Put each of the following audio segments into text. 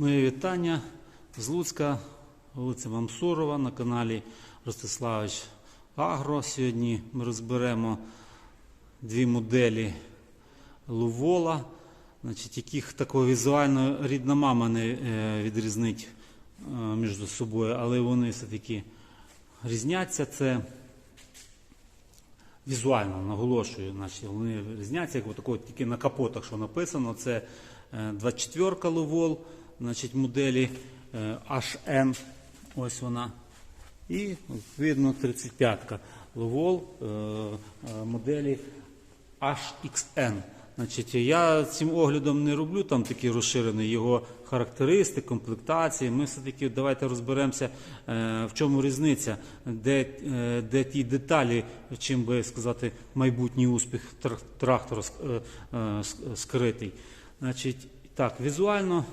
Моє вітання з Луцька, вулиця Мамсурова на каналі Ростиславич Агро. Сьогодні ми розберемо дві моделі Лувола, значить, яких такого візуально рідна мама не е, відрізнить е, між собою, але вони все-таки різняться. Це візуально наголошую, значить, вони різняться, як такого, тільки на капотах, що написано. Це е, 24 Ловол, значить, моделі е, HN, ось вона. І відповідно 35-ка Ловол е, е, моделі HXN. Значить, я цим оглядом не роблю там такий розширений його характеристик, комплектації. Ми все-таки давайте розберемося, в чому різниця, де, де ті деталі, чим би сказати, майбутній успіх трактора ск- ск- скритий. Значить, так, візуально,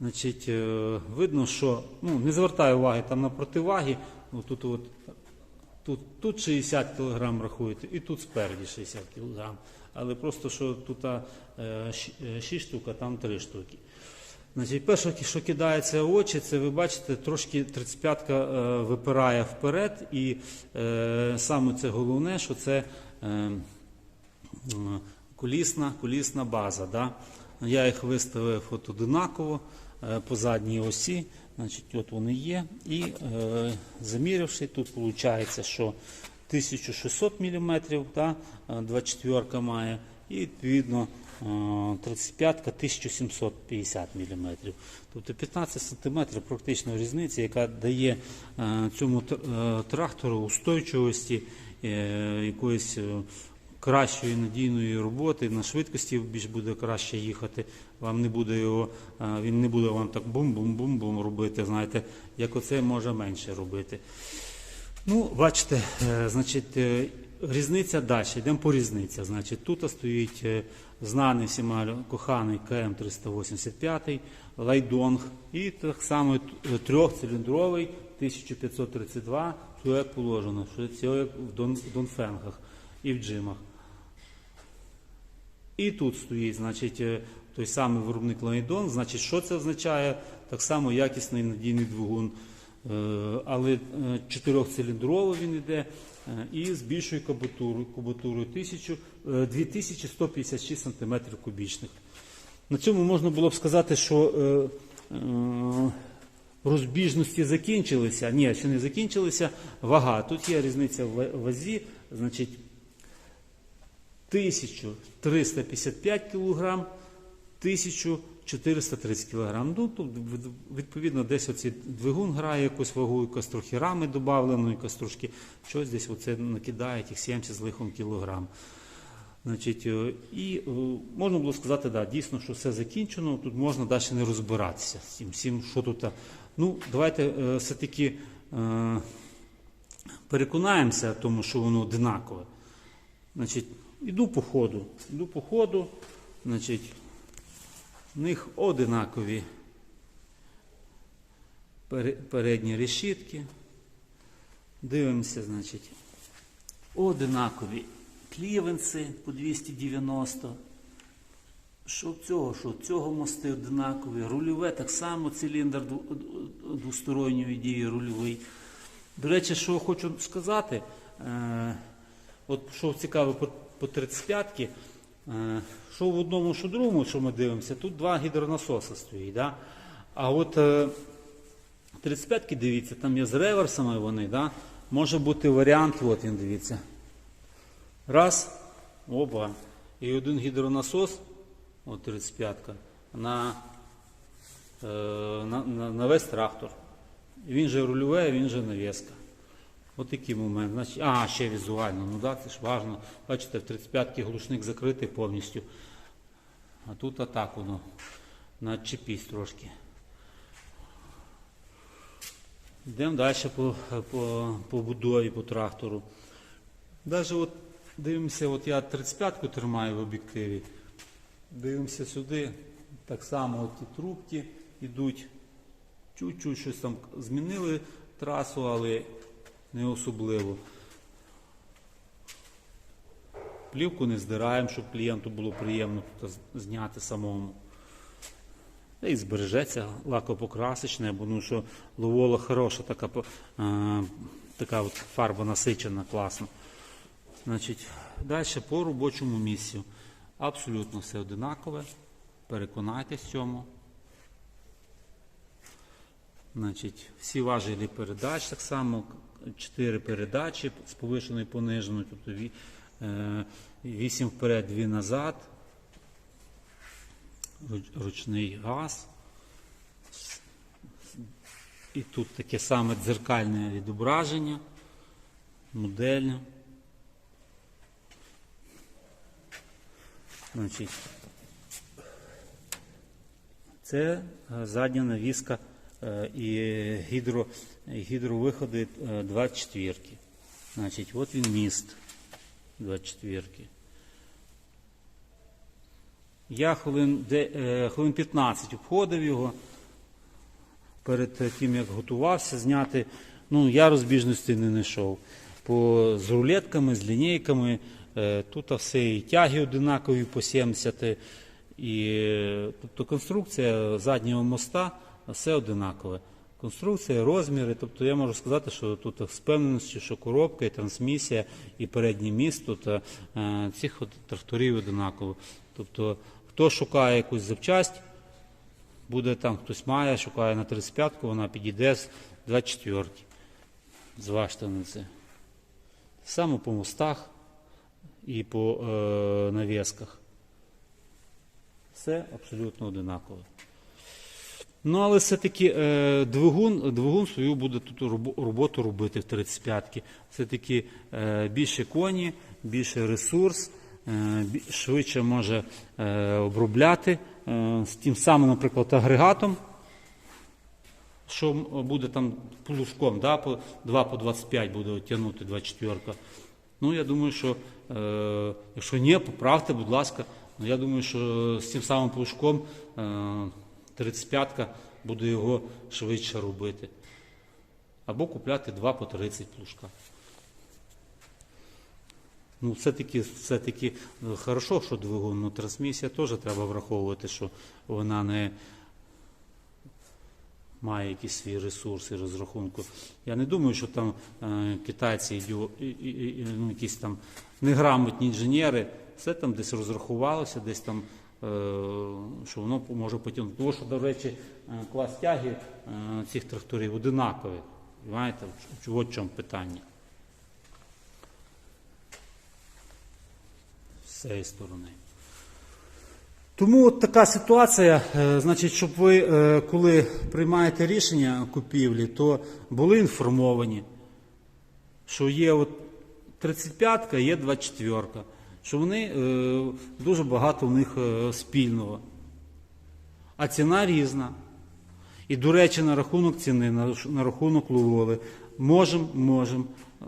значить, е, видно, що ну, не звертаю уваги там на противаги. Ну, тут от Тут, тут 60 кг рахуєте, і тут спереді 60 кг. Але просто що тут а, е, щ- е, 6 штук, а там 3 штуки. Значить, перше, що кидається в очі, це ви бачите, трошки 35-ка е, випирає вперед, і е, саме це головне, що це е, м, колісна, колісна база. Да? Я їх виставив от одинаково по задній осі. Значить, от вони є. І е, замірявши, тут виходить, що 1600 мм, да? 24 має, і відповідно 35-ка 1750 мм. Тобто 15 см практично різниця, яка дає е, цьому е, трактору устойчивості, е, якоїсь е, кращої надійної роботи, на швидкості більш буде краще їхати. Вам не буде його, він не буде вам так бум-бум-бум-бум робити. Знаєте, як оце може менше робити. Ну, бачите, е, значить, е, різниця далі. Йдемо по різниці. Значить, тут стоїть е, знаний всіма коханий КМ385, Лайдонг і так само трьохциліндровий 1532, що як положено, що це в Донфенгах і в джимах. І тут стоїть, значить, е, той самий виробник Лайдон. Значить, що це означає? Так само якісний надійний двигун. Е, Але е, чотирьохциліндровий він йде і з більшою кубатурою, кубатурою 1000, е, 2156 см кубічних. На цьому можна було б сказати, що розбіжності закінчилися. Ні, ще не закінчилися. Вага. Тут є різниця в вазі. Значить, 1355 кг, 1430 кг. Ну, тут відповідно десь оці двигун грає якусь вагу, якось трохи рами додавлено, якось щось десь оце накидає тих 70 з лихом кілограм. Значить, е, і е, можна було сказати, да, дійсно, що все закінчено, тут можна далі не розбиратися з цим всім, що тут. Ну, давайте е, все-таки е, переконаємося тому, що воно одинакове. Значить, іду по ходу. Іду по ходу, значить, в них одинакові передні решітки. Дивимося, значить, одинакові клівенси по 290. Що цього, що цього мости одинакові, рульове так само циліндр двосторонньої дії рульовий. До речі, що хочу сказати, е, от що цікаво по, по 35-ки, е, що в одному, що в другому, що ми дивимося, тут два гідронасоси стоїть. Да? А от е, 35-ки, дивіться, там є з реверсами вони, да? може бути варіант, от він дивіться. Раз, оба. І один гідронасос, от 35-ка, на, е, на, на, на весь трактор. Він же рульове, він же навіска. От такий момент. Значить, а, ще візуально, ну да, це ж важливо. Бачите, в 35-ки глушник закритий повністю. А тут атак воно. Начепись трошки. Йдемо далі по, по, по будові, по трактору. Навіть от дивимося, от я 35-ку тримаю в об'єктиві. Дивимося сюди, так само от ті трубки йдуть. Чуть-чуть щось там змінили трасу, але не особливо. Плівку не здираємо, щоб клієнту було приємно зняти самому. Та і збережеться лакопокрасочне, бо ну, що ловола хороша, така, е, така от фарба насичена, класна. Значить, далі по робочому місцю. Абсолютно все одинакове. Переконайтесь в цьому. Значить, всі важелі передач так само, чотири передачі з повишеною і пониженою, тобто ві- е, вісім вперед, дві назад, ручний газ. І тут таке саме дзеркальне відображення, модельне. Значить, це е, задня навіска і гідро, гідровиходи е, 24. Значить, от він міст 24. Я хвилин, де, е, хвилин 15 обходив його перед тим, як готувався зняти. Ну, я розбіжності не знайшов. По, з рулетками, з лінійками. Е, тут все і тяги одинакові по 70. І, е, тобто конструкція заднього моста все одинакове. Конструкція, розміри, тобто я можу сказати, що тут з впевненістю, що коробка, і трансмісія, і передній міст тут е, цих от тракторів одинаково. Тобто, хто шукає якусь запчасть, буде там хтось має, шукає на 35-ку, вона підійде з 24 Зважте на це. Саме по мостах і по е, навісках. Все абсолютно одинаково. Ну, але все-таки е, двигун, двигун свою буде тут роботу робити в 35-ки. Все-таки е, більше коні, більше ресурс, е, швидше може е, обробляти е, з тим самим, наприклад, агрегатом, що буде там плужком, да, по 2 по 25 буде тягнути 24-ка. Ну, я думаю, що е, якщо ні, поправте, будь ласка. Ну, я думаю, що з тим самим плужком е, 35-ка буде його швидше робити. Або купляти 2 по 30 плужка. Ну, все-таки, все-таки е, хорошо, що двигун, ну трансмісія теж треба враховувати, що вона не має якісь свої ресурси розрахунку. Я не думаю, що там е, китайці ідіо, і, і, і, ну, якісь там неграмотні інженери, все там десь розрахувалося, десь там, що воно може потягнути. Тому що, до речі, е, клас тяги е, цих тракторів одинаковий. Знаєте, в чому питання. З цієї сторони. Тому от така ситуація, е, значить, щоб ви, е, коли приймаєте рішення купівлі, то були інформовані, що є от 35-ка, є 24-ка, що вони е, дуже багато в них е, спільного. А ціна різна. І, до речі, на рахунок ціни, на, рахунок Луоли, можемо можем, е,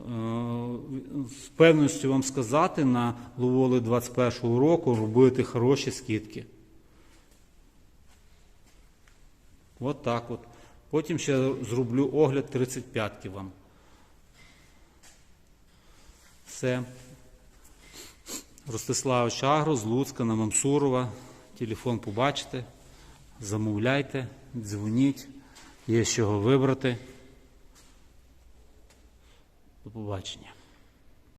з певністю вам сказати, на Луоли 21-го року робити хороші скидки. От так от. Потім ще зроблю огляд 35-ки вам. Все. Ростислав Чагро з Луцька на Мамсурова. Телефон побачите. Замовляйте, дзвоніть, є з чого вибрати. До побачення.